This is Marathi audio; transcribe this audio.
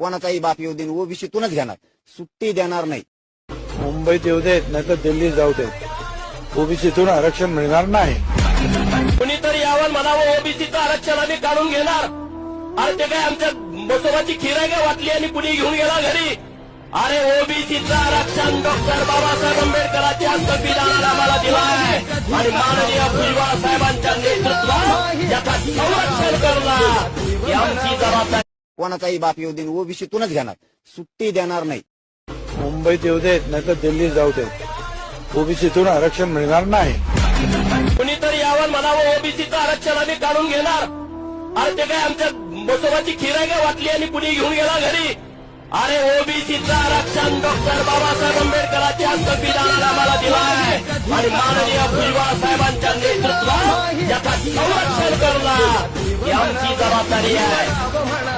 कोणाचाही बाप येऊ दे ओबीसीतूनच घेणार. सुट्टी देणार नाही. मुंबईत येऊ देत नाही तर दिल्लीत जाऊ देत. ओबीसीतून आरक्षण मिळणार नाही. कुणीतरी यावं म्हणावं ओबीसीचं आरक्षण आम्ही काढून घेणार. अरे ते काय आमच्या बसोबाची खिराय का वाटली आणि कुणी घेऊन गेला घरी? अरे ओबीसीचं आरक्षण डॉक्टर बाबासाहेब आंबेडकरांच्या संविधानाला आम्हाला दिला आहे आणि माननीय भुजबळ साहेबांच्या नेतृत्वात याचा संरक्षण करणं आमची जबाबदारी कोणाचाही बाप येऊ दे ओबीसीतूनच घेणार. सुट्टी देणार नाही. मुंबईत येऊ देत नाही तर दिल्लीत जाऊ देत. ओबीसीतून आरक्षण मिळणार नाही. कुणीतरी यावं म्हणावं ओबीसीचं आरक्षण आम्ही काढून घेणार. अरे ते काय आमच्या बसोबाची खिराय का वाटली आणि कुणी घेऊन गेला घरी? अरे ओबीसीचं आरक्षण डॉक्टर बाबासाहेब आंबेडकरांच्या संविधानाला आम्हाला दिला आहे आणि माननीय भुजबळ साहेबांच्या नेतृत्वात याचा संरक्षण करणं ही आमची जबाबदारी आहे.